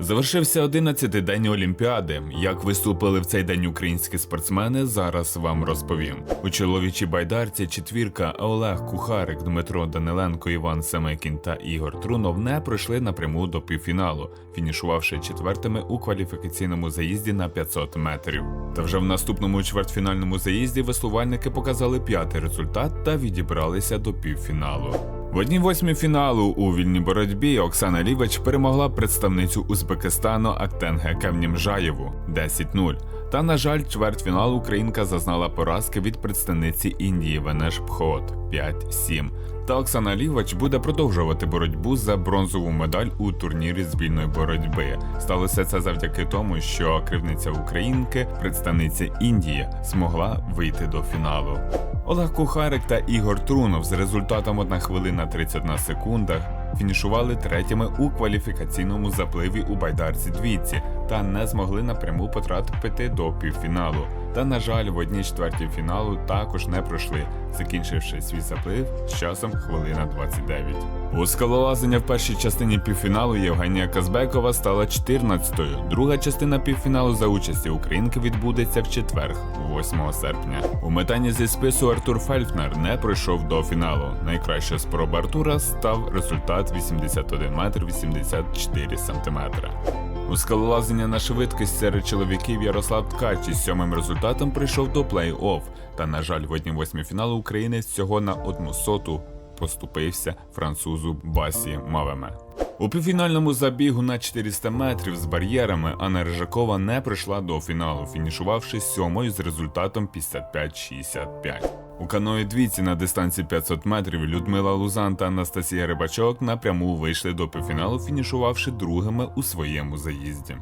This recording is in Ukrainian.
Завершився 11-й день Олімпіади. Як виступили в цей день українські спортсмени, зараз вам розповім. У чоловічій байдарці четвірка Олег Кухарик, Дмитро Даниленко, Іван Семекін та Ігор Трунов не пройшли напряму до півфіналу, фінішувавши четвертими у кваліфікаційному заїзді на 500 метрів. Та вже в наступному чвертьфінальному заїзді веслувальники показали п'ятий результат та відібралися до півфіналу. В одній восьмій фіналу у вільній боротьбі Оксана Лівич перемогла представницю Узбекистану Актенге Кевнімжаєву 10-0. Та, на жаль, чвертьфінал українка зазнала поразки від представниці Індії Венеш Пхот 5-7. Та Оксана Лівач буде продовжувати боротьбу за бронзову медаль у турнірі з боротьби. Сталося це завдяки тому, що кривниця українки, представниця Індії, змогла вийти до фіналу. Олег Кухарик та Ігор Трунов з результатом 1 хвилина 31 секунда фінішували третіми у кваліфікаційному запливі у байдарці двійці та не змогли напряму потрапити до півфіналу. Та, на жаль, в одній четвертій фіналу також не пройшли, закінчивши свій заплив з часом хвилина 29. У скалолазання в першій частині півфіналу Євгенія Казбекова стала 14-ю. Друга частина півфіналу за участі українки відбудеться в четвер, 8 серпня. У метанні зі спису Артур Фельфнер не пройшов до фіналу. Найкраща спроба Артура став результат 81 метр 84 сантиметра. У скалолазання на швидкість серед чоловіків Ярослав Ткач із сьомим результатом прийшов до плей-офф. Та, на жаль, в одній восьмій фіналу українець всього на одну соту поступився французу Басі Мавеме. У півфінальному забігу на 400 метрів з бар'єрами Анна Рижакова не прийшла до фіналу, фінішувавши сьомою з результатом 55-65. У каної двійці на дистанції 500 метрів Людмила Лузан та Анастасія Рибачок напряму вийшли до півфіналу, фінішувавши другими у своєму заїзді.